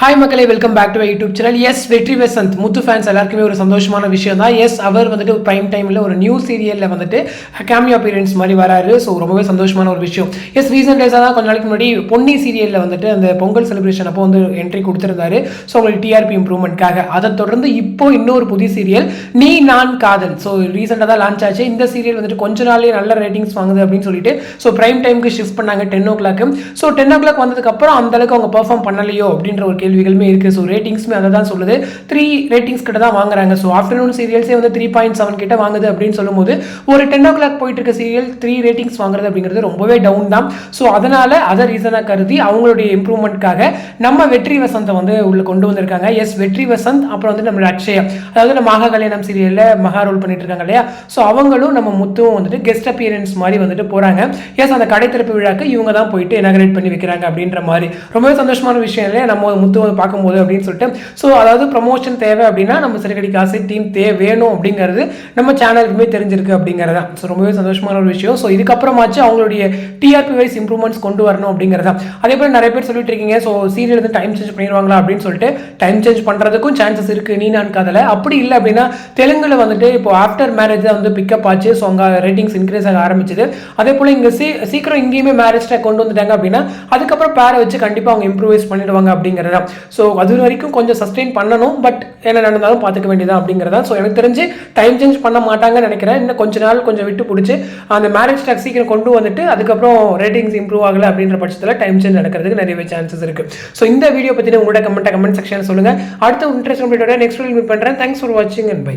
Hi மக்களே welcome back to YouTube channel S Vetri Vasanth. Muthu fans எல்லாருக்குமே ஒரு சந்தோஷமான விஷயம் தான். எஸ் அவர் வந்துட்டு ப்ரைம் டைமில் ஒரு நியூ சீரியலில் வந்துட்டு கேமியோ அப்பியரன்ஸ் மாதிரி வராரு. ஸோ ரொம்பவே சந்தோஷமான ஒரு விஷயம். எஸ் ரீசெண்ட் டேஸாக தான் கொஞ்ச நாளைக்கு முன்னாடி பொன்னி சீரியலில் வந்துட்டு அந்த பொங்கல் செலிப்ரேஷன் அப்போ வந்து என்ட்ரி கொடுத்துருந்தாரு. ஸோ உங்களுக்கு டிஆர்பி இம்ப்ரூவ்மெண்ட்காக அதை தொடர்ந்து இப்போ இன்னொரு புதிய சீரியல் நீ நான் காதல். ஸோ ரீசெண்டாக தான் லான்ச் ஆச்சு. இந்த சீரியல் வந்துட்டு கொஞ்ச நாளே நல்ல ரேட்டிங்ஸ் வாங்குது அப்படின்னு சொல்லிட்டு ஸோ ப்ரைம் டைமுக்கு ஷிஃப்ட் பண்ணாங்க ten o'clock so ten o'clock வந்ததுக்கப்புறம் அந்த அளவுக்கு அவங்க பெர்ஃபார்ம் பண்ணலையோ அப்படின்ற ஒரு கேள்விகளுமே இருக்குது ஸோ ரேட்டிங்ஸுமே அதை தான் சொல்லுது. த்ரீ ரேட்டிங்ஸ் கிட்ட தான் வாங்குறாங்க. ஸோ ஆஃப்டர்நூன் சீரியல்ஸே வந்து த்ரீ பாயிண்ட் செவன் கிட்ட வாங்குது அப்படின்னு சொல்லும்போது ஒரு டென் ஓ கிளாக் போயிட்டு இருக்க சீரியல் த்ரீ ரேட்டிங்ஸ் வாங்குறது அப்படிங்கிறது ரொம்பவே டவுன் தான். ஸோ அதனால அதை ரீசனாக கருதி அவங்களுடைய இம்ப்ரூவ்மெண்ட்காக நம்ம வெற்றி வசந்தை வந்து உள்ள கொண்டு வந்திருக்காங்க. எஸ் வெற்றி வசந்த் அப்புறம் வந்து நம்ம அக்ஷயா அதாவது நம்ம மகா கல்யாணம் சீரியலில் மகா ரோல் பண்ணிட்டு இருக்காங்க இல்லையா? ஸோ அவங்களும் நம்ம முத்துவும் வந்துட்டு கெஸ்ட் அப்பியரன்ஸ் மாதிரி வந்துட்டு போகிறாங்க எஸ் அந்த கடை திறப்பு விழாக்கு இவங்க தான் போயிட்டு இனாகரேட் பண்ணி வைக்கிறாங்க அப்படின்ற மாதிரி. ரொம்பவே சந்தோஷமான விஷயம் இல்லையா? நம்ம முத்துவை பார்க்கும்போது அப்படின்னு சொல்லிட்டு. ஸோ அதாவது ப்ரமோஷன் தேவை அப்படின்னா நம்ம சிறுகடி காசு டீம் தே வேணும் அப்படிங்கிறது நம்ம சேனலுக்குமே தெரிஞ்சிருக்கு அப்படிங்கிறது. தான் ஸோ ரொம்பவே சந்தோஷமான ஒரு விஷயம். ஸோ இதுக்கப்புறமாச்சு அவங்களுடைய டிஆர்பி வைஸ் இம்ப்ரூவ்மெண்ட்ஸ் கொண்டு வரணும் அப்படிங்கிறது. தான் அதே போல் நிறைய பேர் சொல்லிட்டு இருக்கீங்க. ஸோ சீரியல் வந்து டைம் சேஞ்ச் பண்ணிடுவாங்களா அப்படின்னு சொல்லிட்டு. டைம் சேஞ்ச் பண்ணுறதுக்கும் சான்சஸ் இருக்குது நீ நான் காதல. அப்படி இல்லை அப்படின்னா தெலுங்கில் வந்துட்டு இப்போ ஆஃப்டர் மேரேஜ் தான் வந்து பிக்கப் ஆச்சு. ஸோ அங்கே ரேட்டிங்ஸ் இன்க்ரீஸ் ஆக ஆரம்பிச்சது. அதே போல் இங்கே சீ சீக்கிரம் இங்கேயுமே மேரேஜ் கொண்டு வந்துட்டாங்க அப்படின்னா அதுக்கப்புறம் பேரை வச்சு கண்டிப்பாக அவங்க இம்ப்ரூவைஸ் பண்ணிடுவாங்க அப்படிங்கிறதா. ஸோ அது வரைக்கும் கொஞ்சம் சஸ்டெயின் பண்ணணும் பட் என்ன நடந்தாலும் பார்த்துக்க வேண்டியதான் அப்படிங்கிறதா. ஸோ எனக்கு தெரிஞ்சு டைம் சேஞ்ச் பண்ண மாட்டாங்கன்னு நினைக்கிறேன். இன்னும் கொஞ்ச நாள் கொஞ்சம் விட்டு பிடிச்சி அந்த மேரேஜ் டாக் சீக்கிரம் கொண்டு வந்துட்டு அதுக்கப்புறம் ரேட்டிங்ஸ் இம்ப்ரூவ் ஆகலை அப்படின்ற பட்சத்தில் டைம் சேஞ்ச் நடக்கிறதுக்கு நிறையவே சான்சஸ் இருக்குது ஸோ இந்த வீடியோ பற்றின உங்களோட கமெண்ட் கமெண்ட் செக்ஷன் சொல்லுங்கள் அடுத்த இன்ட்ரெஸ்ட் நெக்ஸ்ட் வீடியோ மீட் பண்ணுறேன் தேங்க்ஸ் ஃபார் வாட்சிங் அண்ட் பை